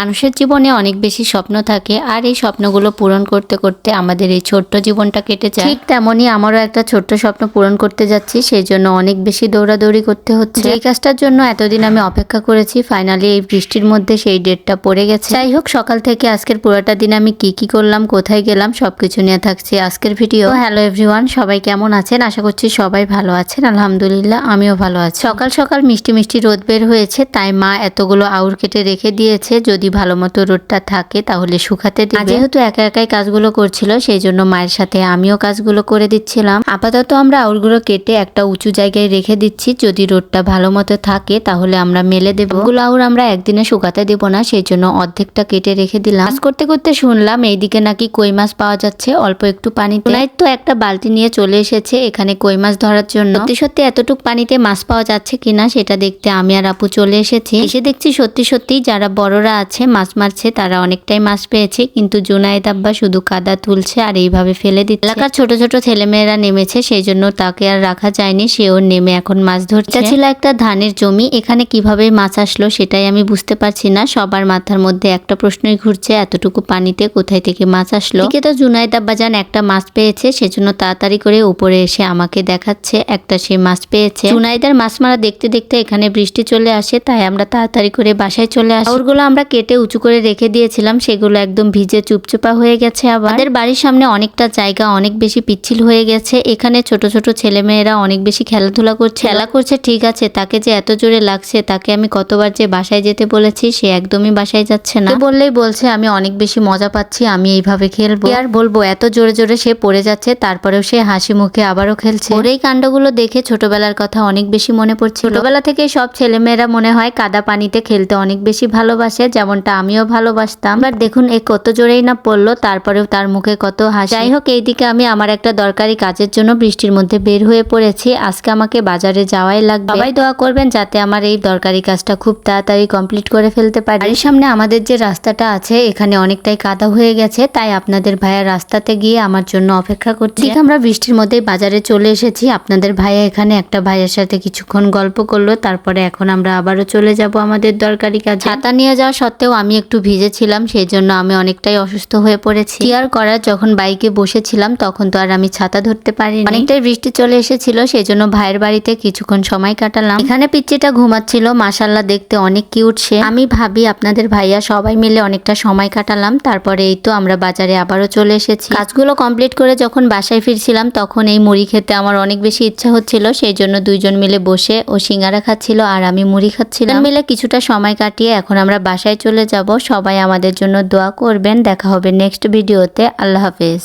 মানুষের জীবনে অনেক বেশি স্বপ্ন থাকে আর এই স্বপ্নগুলো পূরণ করতে করতে আমাদের এই ছোট্ট জীবনটা কেটে যায়। ঠিক তেমনই আমারও একটা ছোট্ট স্বপ্ন পূরণ করতে যাচ্ছি সেই জন্য অনেক বেশি দৌড়াদৌড়ি করতে হচ্ছে। এই কাজটার জন্য এতদিন আমি অপেক্ষা করেছি ফাইনালি এই বৃষ্টির মধ্যে সেই ডেটটা পড়ে গেছে। যাই হোক সকাল থেকে আজকের পুরোটা দিন আমি কি কি করলাম কোথায় গেলাম সবকিছু নিয়ে থাকছি আজকের ভিডিও। হ্যালো এভরিওয়ান সবাই কেমন আছেন? আশা করছি সবাই ভালো আছেন আলহামদুলিল্লাহ আমিও ভালো আছি। সকাল সকাল মিষ্টি মিষ্টি রোদ বের হয়েছে তাই মা এতগুলো আউর কেটে রেখে দিয়েছে যদি ভালো মতো রোদটা থাকে, তাহলে শুকাতে দিবে। যেহেতু একা একাই কাজগুলো করছিল সেই জন্য মায়ের সাথে আমিও কাজগুলো করে দিচ্ছিলাম। আপাতত আমরা আউরগুলো কেটে একটা উঁচু জায়গায় রেখে দিচ্ছি। যদি রোদটা ভালো মতো থাকে, তাহলে আমরা মেলে দেবো। ওগুলো আউর আমরা একদিনে শুকাতে দেবো না সেই জন্য অর্ধেকটা কেটে রেখে দিলাম। কাজ করতে করতে শুনলাম, এইদিকে নাকি কই মাছ পাওয়া যাচ্ছে, অল্প একটু পানিতে। তো একটা বালতি নিয়ে চলে এসেছে, এখানে কই মাছ ধরার জন্য। সত্যি সত্যি এতটুক পানিতে মাছ পাওয়া যাচ্ছে কিনা, সেটা দেখতে আমি আর আপু চলে এসেছি। এসে দেখছি সত্যি সত্যি যারা বড়রা আছে মাছ মারছে, তারা অনেকটাই মাছ পেয়েছে, কিন্তু জুনায়েদ আব্বা শুধু কাদা তুলছে আর এইভাবে ফেলে দিচ্ছে। এলাকার ছোট ছোট ছেলেমেয়েরা নেমেছে সেই জন্য তাকে আর রাখা যায়নি, সেও নেমে এখন মাছ ধরছে। ছিল একটা ধানের জমি, এখানে কীভাবে মাছ আসলো সেটাই আমি বুঝতে পারছি না, সবার মাথার মধ্যে একটা প্রশ্নই ঘুরছে, এতটুকু পানিতে কোথায় থেকে মাছ আসলো? এদিকে তো জুনায়েদ আব্বাজান একটা মাছ পেয়েছে, সেজন্য তাড়াতাড়ি করে উপরে এসে আমাকে দেখাচ্ছে, একটা সে মাছ পেয়েছে। জুনাইদার মাছ মারা দেখতে দেখতে এখানে বৃষ্টি চলে আসে, তাই আমরা তাড়াতাড়ি করে বাসায় চলে আসি। ওরগুলো আমরা কেটে উঁচু করে রেখে দিয়েছিলাম, সেগুলো একদম ভিজে চুপচুপা হয়ে গেছে আবার। আমাদের বাড়ির সামনে অনেকটা জায়গা অনেক বেশি পিচ্ছিল হয়ে গেছে। এখানে ছোট ছোট ছেলেমেয়েরা অনেক বেশি খেলাধুলা করছে। খেলা করছে, ঠিক আছে, তাকে যে এত জোরে লাগছে, তাকে আমি কতবার যে বাসায় যেতে বলেছি, সে একদমই বাসায় যাচ্ছে না। বললেই বলছে, আমি অনেক বেশি মজা পাচ্ছি, আমি এইভাবে খেলব। আর বলব, এত জোরে জোরে সে পড়ে যাচ্ছে, তারপরেও সে হাসি মুখে আবারও খেলছে। ওর এই কাণ্ডগুলো দেখে ছোটবেলার কথা অনেক বেশি মনে পড়ছে ছোটবেলা থেকে সব ছেলেমেয়েরা মনে হয় কাদা পানিতে খেলতে অনেক বেশি ভালোবাসে যেমনটা আমিও ভালোবাসতাম। বাট দেখুন এ কত জোরেই না পড়ল, তারপরেও তার মুখে কত হাসি। যাই হোক, এইদিকে আমি আমার একটা দরকারি কাজের জন্য বৃষ্টির মধ্যে বের হয়ে পড়েছি। আজকে আমাকে বাজারে যাওয়াই লাগবে। সবাই দোয়া করবেন যাতে আমার এই দরকারি কাজটা খুব তাড়াতাড়ি কমপ্লিট করে ফেলতে পারি। বাড়ির সামনে আমাদের যে রাস্তাটা আছে, এখানে অনেকটাই কাদা হয়ে গেছে, তাই আপনাদের ভাইয়া রাস্তাতে গিয়ে আমার জন্য অপেক্ষা করছি। আমরা বৃষ্টির মধ্যে বাজারে চলে এসেছি। আপনাদের ভাইয়া এখানে একটা ভাইয়ের সাথে কিছুক্ষণ গল্প করল, তারপরে এখন আমরা আবারও চলে যাব আমাদের দরকারি কাজ। ছাতা নিয়ে যাওয়া সত্ত্বেও আমি একটু ভিজেছিলাম সেই জন্য আমি অনেকটাই অসুস্থ হয়ে পড়েছি। কি আর করার যখন বাইকে বসেছিলাম, তখন তো আর আমি ছাতা ধরতে পারিনি। অনেকটাই বৃষ্টি চলে এসেছিল সেই জন্য ভাইয়ের বাড়িতে কিছুক্ষণ সময় কাটালাম। এখানে পিচ্চিটা ঘুমাচ্ছিল মাসাল্লাহ দেখতে অনেক কিউট সে। আমি ভাবি, আপনাদের ভাইয়া সবাই মিলে অনেকটা সময় কাটালাম, তারপরে এই তো আমরা বাজারে আবারও চলে এসেছি। কাজগুলো কমপ্লিট করে যখন বাসায় ফিরছিলাম, তখন এই মুড়ি খেতে আমার অনেক বেশি ইচ্ছা হচ্ছিল সেই জন্য দুইজন মিলে বসে ও সিঙ্গারা খাচ্ছিল আর আমি মুড়ি খাচ্ছিলাম। মিলে কিছুটা সময় কাটিয়ে এখন আমরা বাসায় চলে যাব। সবাই আমাদের জন্য দোয়া করবেন। দেখা হবে নেক্সট ভিডিওতে আল্লাহ হাফেজ।